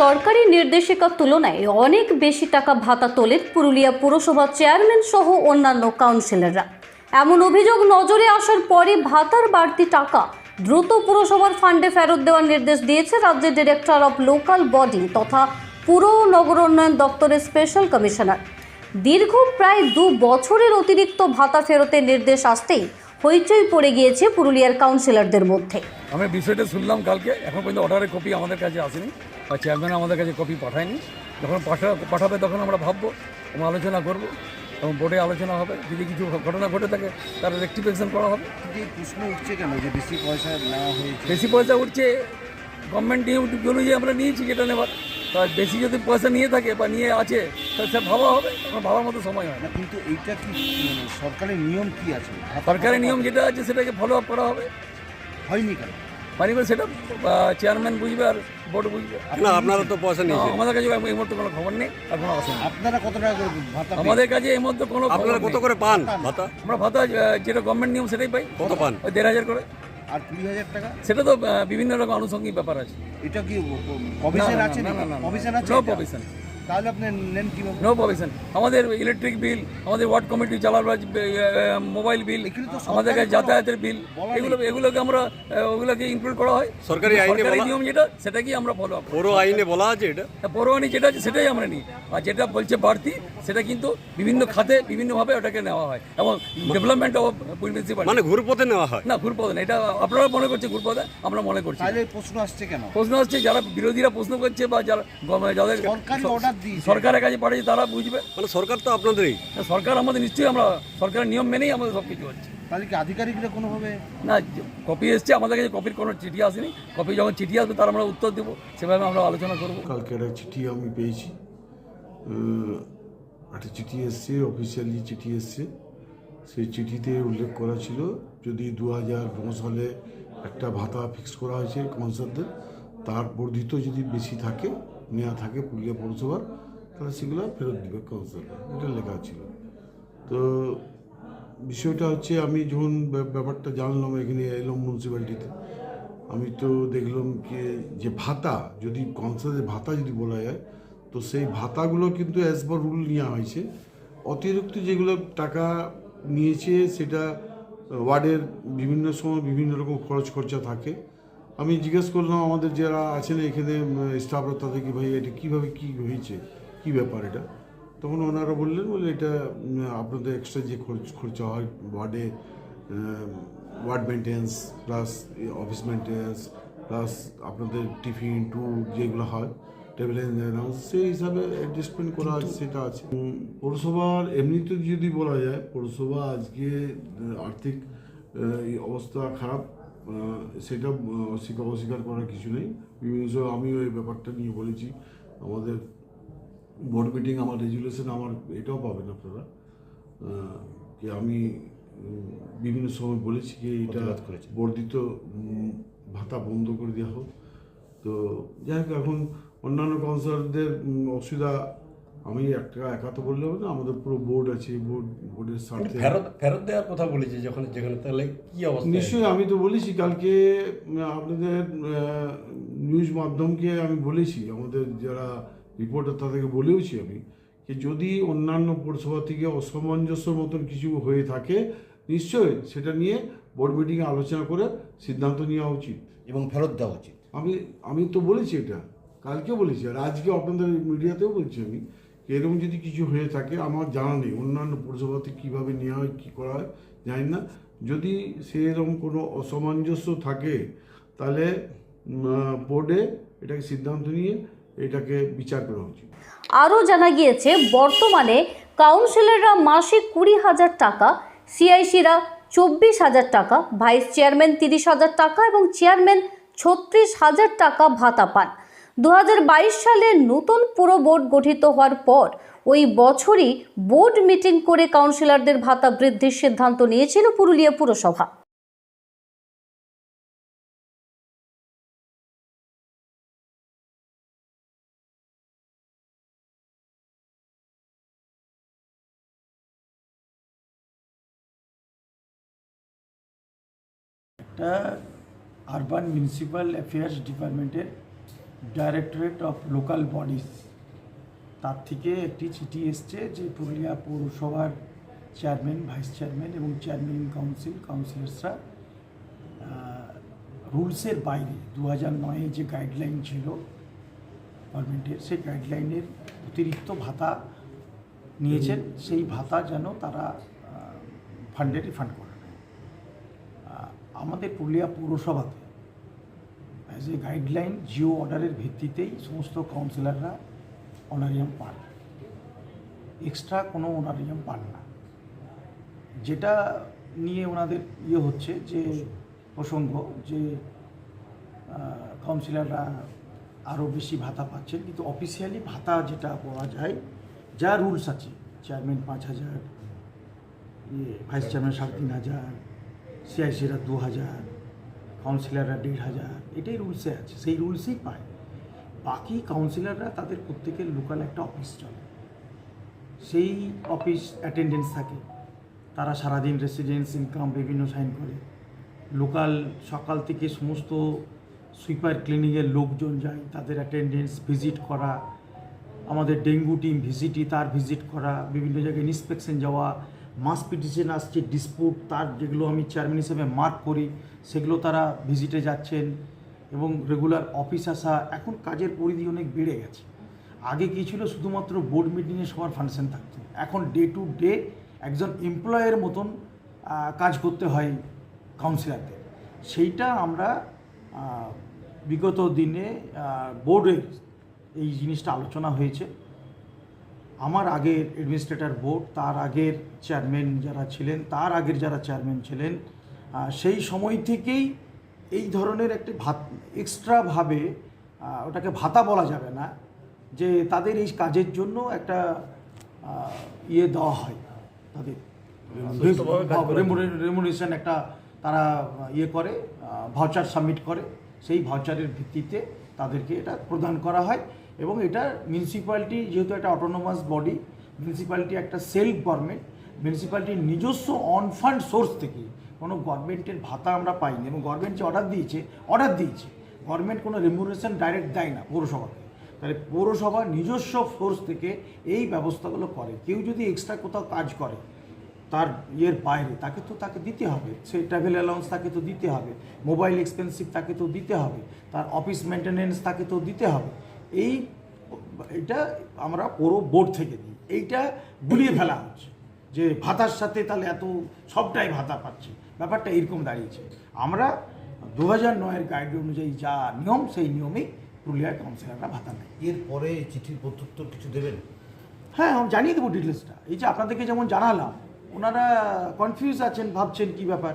সরকারি নির্দেশিকার তুলনায় অনেক বেশি টাকা ভাতা তোলেন পুরুলিয়া পুরসভার চেয়ারম্যান সহ অন্যান্য কাউন্সিলররা। এমন অভিযোগ নজরে আসার পরে ভাতার বাড়তি টাকা দ্রুত পুরসভার ফান্ডে ফেরত দেওয়ার নির্দেশ দিয়েছে রাজ্যের ডিরেক্টর অফ লোকাল বডি তথা পুর নগর উন্নয়ন দপ্তরের স্পেশাল কমিশনার। দীর্ঘ প্রায় দু বছরের অতিরিক্ত ভাতা ফেরতের নির্দেশ আসতেই হইচই পড়ে গিয়েছে পুরুলিয়ার কাউন্সিলরদের মধ্যে। আমি বিষয়টা শুনলাম কালকে এখন পর্যন্ত অর্ডারের কপি আমাদের কাছে আসেনি। বা চেয়ারম্যান আমাদের কাছে কপি পাঠায়নি। যখন পাঠা পাঠাবে তখন আমরা ভাববো আমরা আলোচনা করব এবং বোর্ডে আলোচনা হবে। যদি কিছু ঘটনা ঘটে থাকে তার রেক্টিফিকেশন করা হবে। প্রশ্ন উঠছে কেন? যে বেশি পয়সা নেওয়া হয়েছে? বেশি পয়সা উঠছে গভর্নমেন্ট নিয়ে অনুযায়ী আমরা নিয়েছি যেটা নেবার। তা বেশি যদি পয়সা নিয়ে থাকে বা নিয়ে আছে তাহলে সে ভাবা হবে তখন ভাবার মতো সময় হয় না। কিন্তু এইটা কি মানে সরকারের নিয়ম কি আছে? সরকারের নিয়ম যেটা আছে সেটাকে ফলো আপ করা হবে। হয়নি কেন? মানে সেটা চেয়ারম্যান বুঝবে আর বোর্ড বুঝবে। না আপনারা তো পয়সা না, নিয়েছেন আমাদের কাছে এই মুহূর্তে কোনো খবর নেই আর কোনো আসেনি আপনারা কত টাকা করে ভাতা আমাদের কাছে এই মধ্যে কোনো আপনারা কত করে পান ভাতা? আমরা ভাতা যেটা গভর্নমেন্ট নিয়ম সেটাই পাই। কত পান? ওই দেড় হাজার করে। আর কুড়ি হাজার টাকা সেটা তো বিভিন্ন রকম আনুষঙ্গিক ব্যাপার আছে এটা কি কমিশন আছে না, না, না। কমিশন আছে provision. তাহলে আপনি নেন কীভাবে? নো প্রভিশন আমাদের ইলেকট্রিক বিল আমাদের ওয়ার্ড কমিটি চালাবার মোবাইল বিল আমাদের কাছে যাতায়াতের বিল এগুলো এগুলোকে আমরা ওগুলোকে ইনক্লুড করা হয়। সরকারি আইনে নিয়ম যেটা সেটাকেই আমরা ফলো আপ পুরো আইনে বলা আছে এটা? পৌরবাণী যেটা আছে সেটাই আমরা নিই। আর যেটা বলছে বাড়তি সেটা কিন্তু বিভিন্ন খাতে বিভিন্নভাবে ওটাকে নেওয়া হয়। এবং ডেভেলপমেন্ট অফ মিউনিসিপাল মানে ঘুরপথে নেওয়া হয়? না ঘুরপথে না এটা আপনারা মনে করছে ঘুরপথে আমরা মনে করছি। তাহলে প্রশ্ন আসছে কেন? প্রশ্ন হচ্ছে যারা বিরোধীরা প্রশ্ন করছে বা যারা যাদের সরকারি order দিয়েছে। সরকারের কাছে পাঠিয়েছে তারা বুঝবে। মানে সরকার তো আপনাদেরই। সরকার আমাদের নিশ্চয়ই আমরা সরকারের নিয়ম মেনেই আমাদের সব কিছু হচ্ছে। তাহলে কি আধিকারিকরা কোনোভাবে না কপি এসছে আমাদের কাছে কপির কোনো চিঠি আসেনি। কপি যখন চিঠি আসবে তার আমরা উত্তর দেবো সেভাবে আমরা আলোচনা করব। কালকে একটা চিঠি আমি পেয়েছি। একটা চিঠি এসছে অফিসিয়ালি চিঠি এসছে। সেই চিঠিতে উল্লেখ করা ছিল যদি দু হাজার সালে একটা ভাতা ফিক্স করা হয়েছে কাউন্সিলরদের তার বর্ধিত যদি বেশি থাকে নেওয়া থাকে পুরুলিয়া পৌরসভার, তাহলে সেগুলো ফেরত দিবে কাউন্সিলর এটা লেখা ছিল। তো বিষয়টা হচ্ছে আমি যখন ব্যাপারটা জানলাম, এখানে এলাম মিউনিসিপ্যালিটিতে আমি তো দেখলাম কি, যে ভাতা, যদি কনসার্টের ভাতা যদি বলা যায়, তো সেই ভাতাগুলো কিন্তু অ্যাজ পার রুল নেওয়া হয়েছে। অতিরিক্ত যেগুলো টাকা নিয়েছে, সেটা ওয়ার্ডের বিভিন্ন সময় বিভিন্ন রকম খরচ খরচা থাকে। আমি জিজ্ঞেস করলাম আমাদের যারা আছেন এখানে স্টাফরা তাদেরকে ভাই এটা কীভাবে কী হয়েছে? কী ব্যাপার এটা? তখন ওনারা বললেন বলে এটা আপনাদের এক্সট্রা যে খরচ খরচা হয় ওয়ার্ডে ward maintenance plus office maintenance plus আপনাদের টিফিন ট্যুর যেগুলো হয় টেবিল অ্যানাউন্স সেই হিসাবে অ্যাডজাস্টমেন্ট করা আছে সেটা আছে। পৌরসভার এমনিতে যদি বলা যায় পৌরসভা আজকে আর্থিক এই অবস্থা খারাপ। সেটা আহ, অস্বীকার করার কিছু নেই। বিভিন্ন সময় আমিও এই ব্যাপারটা নিয়ে বলেছি। আমাদের বোর্ড মিটিং আমার রেজুলেশন আমার এটাও পাবেন আপনারা। কি আমি বিভিন্ন সময় বলেছি কি এটা বর্ধিত ভাতা বন্ধ করে দেওয়া হোক। তো যাই হোক এখন অন্যান্য কাউন্সিলরদের অসুবিধা আমি একটা একা তো বললে হবে না আমাদের পুরো বোর্ড আছে বোর্ড বোর্ডের স্বার্থে ফেরত ফেরত দেওয়ার কথা বলেছি যখন যেখানে তাহলে কি অবস্থা? নিশ্চয়ই আমি তো বলেছি কালকে আপনাদের নিউজ মাধ্যমকে আমি বলেছি আমাদের যারা রিপোর্টার তাদেরকে বলেওছি আমি যে যদি অন্যান্য পৌরসভা থেকে অসামঞ্জস্য মতন কিছু হয়ে থাকে নিশ্চয়ই সেটা নিয়ে বোর্ড মিটিংয়ে আলোচনা করে সিদ্ধান্ত নেওয়া উচিত। এবং ফেরত দেওয়া উচিত। আমি আমি তো বলেছি এটা কালকে বলেছি আর আজকে আপনাদের মিডিয়াতেও বলছি আমি এরকম যদি কিছু হয়ে থাকে, আমার জানা নেই, অন্যান্য পৌরসভাতে কীভাবে নেওয়া হয়, কী করা হয়, জানি না। যদি সেরকম কোনো অসামঞ্জস্য থাকে, তাহলে বোর্ডে এটাকে সিদ্ধান্ত নিয়ে এটাকে বিচার করা উচিত। আরও জানা গিয়েছে, বর্তমানে কাউন্সিলররা মাসে কুড়ি হাজার টাকা, সিআইসিরা চব্বিশ হাজার টাকা, ভাইস চেয়ারম্যান তিরিশ হাজার টাকা এবং চেয়ারম্যান ছত্রিশ হাজার টাকা ভাতা পান। দু হাজার বাইশ সালে নতুন পুরো বোর্ড গঠিত হওয়ার পর ওই বছরই বোর্ড মিটিং করে কাউন্সিলরদের ভাতা বৃদ্ধির সিদ্ধান্ত নিয়েছিল পুরুলিয়া পুরসভা। আরবান মিউনিসিপ্যাল অ্যাফেয়ার্স ডিপার্টমেন্টের ডাইরেক্টরেট অফ লোকাল বডিজ তার থেকে একটি চিঠি এসছে যে পুরুলিয়া পৌরসভার চেয়ারম্যান ভাইস চেয়ারম্যান এবং চেয়ারম্যান কাউন্সিল কাউন্সিলর্সরা রুলসের বাইরে দু হাজার নয়ে যে গাইডলাইন ছিল গভর্নমেন্টের সেই গাইডলাইনের অতিরিক্ত ভাতা নিয়েছেন। সেই ভাতা যেন তারা ফান্ডে রিফান্ড করে আমাদের পুরুলিয়া পৌরসভাতে অ্যাজ এ গাইডলাইন জিও অর্ডারের ভিত্তিতেই সমস্ত কাউন্সিলররা অনারিয়াম পান। এক্সট্রা কোনো অনারিয়াম পান না। যেটা নিয়ে ওনাদের ইয়ে হচ্ছে যে, প্রসঙ্গ যে কাউন্সিলররা আরও বেশি ভাতা পাচ্ছেন, কিন্তু অফিসিয়ালি ভাতা যেটা পাওয়া যায়, যা রুলস আছে চেয়ারম্যান পাঁচ হাজার ভাইস চেয়ারম্যান সাড়ে তিন হাজার সিআইসিরা দু হাজার কাউন্সিলররা দেড় হাজার, এটাই রুলসে আছে, সেই রুলসেই পায়। বাকি কাউন্সিলররা তাদের প্রত্যেকের লোকাল একটা অফিস চলে। সেই অফিস অ্যাটেন্ডেন্স থাকে। তারা সারাদিন রেসিডেন্স ইনকাম বিভিন্ন সাইন করে। লোকাল সকাল থেকে সমস্ত সুইপার ক্লিনিংয়ের লোকজন যায়, তাদের অ্যাটেন্ডেন্স ভিজিট করা। আমাদের ডেঙ্গু টিম ভিজিটি তার ভিজিট করা। বিভিন্ন জায়গায় ইন্সপেকশন যাওয়া। মাস পিটিশন আসছে ডিসপুট তার যেগুলো আমি চেয়ারম্যান হিসেবে মার্ক করি, সেগুলো তারা ভিজিটে যাচ্ছেন এবং রেগুলার অফিস আসা, এখন কাজের পরিধি অনেক বেড়ে গেছে। আগে কী ছিল? শুধুমাত্র বোর্ড মিটিংয়ে সবার ফাংশন থাকতো। এখন ডে টু ডে একজন এমপ্লয়ের মতন কাজ করতে হয় কাউন্সিলরদের সেইটা আমরা বিগত দিনে বোর্ডের এই জিনিসটা আলোচনা হয়েছে। আমার আগের অ্যাডমিনিস্ট্রেটর বোর্ড তার আগের চেয়ারম্যান যারা ছিলেন তার আগের যারা চেয়ারম্যান ছিলেন সেই সময় থেকেই এই ধরনের একটি ভাত এক্সট্রাভাবে ওটাকে ভাতা বলা যাবে না যে তাদের এই কাজের জন্য একটা ইয়ে দেওয়া হয় তাদের। রেমুনেশন একটা তারা ইয়ে করে ভাউচার সাবমিট করে সেই ভাউচারের ভিত্তিতে তাদেরকে এটা প্রদান করা হয়। এবং এটা মিউনিসিপ্যালিটি যেহেতু একটা অটোনোমাস বডি মিউনিসিপ্যালিটি একটা সেলফ গভর্নমেন্ট মিউনিসিপ্যালিটির নিজস্ব অন ফান্ড সোর্স থেকে কোনো গভর্নমেন্টের ভাতা আমরা পাইনি এবং গভর্নমেন্ট যে অর্ডার দিয়েছে অর্ডার দিয়েছে। গভর্নমেন্ট কোনো রেমুনেশন ডাইরেক্ট দেয় না পৌরসভাকে। তাহলে পৌরসভা নিজস্ব সোর্স থেকে এই ব্যবস্থাগুলো করে। কেউ যদি এক্সট্রা কোথাও কাজ করে তার ইয়ের বাইরে, তাকে তো তাকে দিতে হবে। সে ট্রাভেল অ্যালাউন্স তাকে তো দিতে হবে। মোবাইল এক্সপেন্সিভ তাকে তো দিতে হবে। তার অফিস মেনটেনেন্স তাকে তো দিতে হবে। এই এটা আমরা পুরো বোর্ড থেকে দিই। এইটা গুলিয়ে ফেলা হচ্ছে। যে ভাতার সাথে তাহলে এত সবটাই ভাতা পাচ্ছে। ব্যাপারটা এরকম দাঁড়িয়েছে। আমরা দু হাজার নয়ের গাইড অনুযায়ী যা নিয়ম সেই নিয়মেই পুরুলিয়ার কাউন্সিলররা ভাতা নেয়। এরপরে চিঠির প্রত্যুত্তর কিছু দেবেন? হ্যাঁ আমি জানিয়ে দেবো ডিটেলসটা এই যে আপনাদেরকে যেমন জানালাম ওনারা কনফিউজ আছেন ভাবছেন কি ব্যাপার।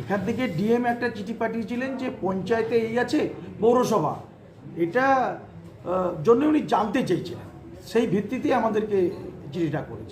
এখান থেকে ডিএম একটা চিঠি পাঠিয়েছিলেন যে পঞ্চায়েতে এই আছে পৌরসভা। এটা জন্য উনি জানতে চেয়েছিলেন। সেই ভিত্তিতে আমাদেরকে চিঠিটা করেছে।